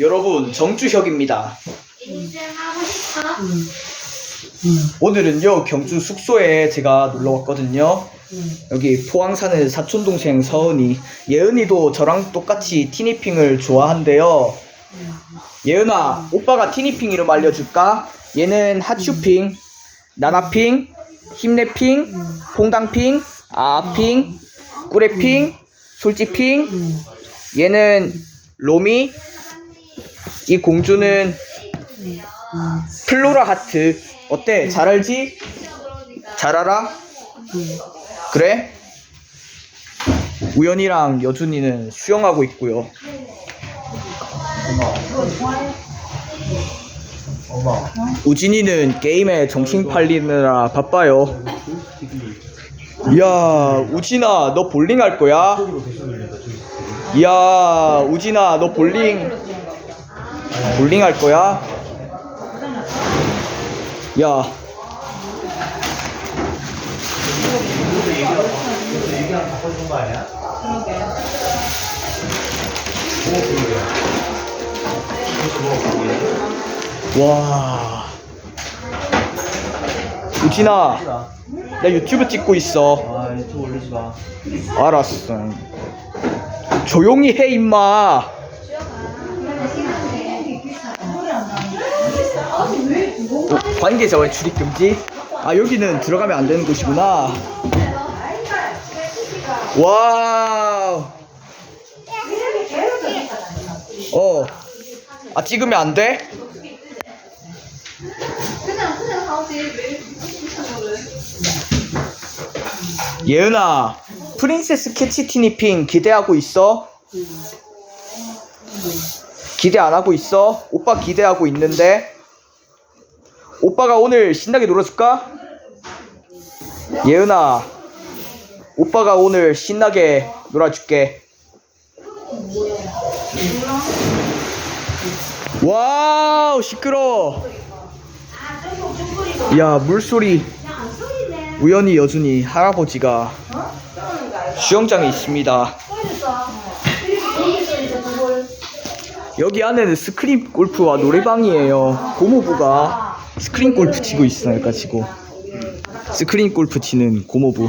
여러분 정주혁입니다. 이제 하고 싶어? 오늘은요 경주 숙소에 제가 놀러 왔거든요. 여기 포항 사는 사촌 동생 서은이, 예은이도 저랑 똑같이 티니핑을 좋아한대요. 예은아, 오빠가 티니핑 이름 알려줄까? 얘는 핫슈핑, 나나핑, 힘내핑, 퐁당핑, 아핑, 꾸레핑, 솔직핑. 얘는 로미, 이 공주는 플로라 하트. 어때? 잘 알지? 잘 알아? 그래? 우연이랑 여준이는 수영하고 있고요. 우진이는 게임에 정신 팔리느라 바빠요. 이야, 우진아, 너 볼링 할 거야? 이야, 우진아, 너 볼링, 볼링 할 거야? 야? 와. 우진아, 나 유튜브 찍고 있어. 아 유튜브 올리지 마. 알았어. 조용히 해, 임마. 관계자와의 출입 금지? 아, 여기는 들어가면 안 되는 곳이구나. 와우. 어. 아, 찍으면 안 돼? 예은아, 프린세스 캐치 티니핑 기대하고 있어? 기대 안 하고 있어? 오빠 기대하고 있는데? 오빠가 오늘 신나게 놀아줄까? 예은아, 오빠가 오늘 신나게 놀아줄게. 와우, 시끄러. 야, 물소리. 우연히 여준이 할아버지가 수영장에 있습니다. 여기 안에는 스크린 골프와 노래방이에요. 고모부가 스크린 골프 치고 있어요, 가지고 스크린 골프 치는 고모부.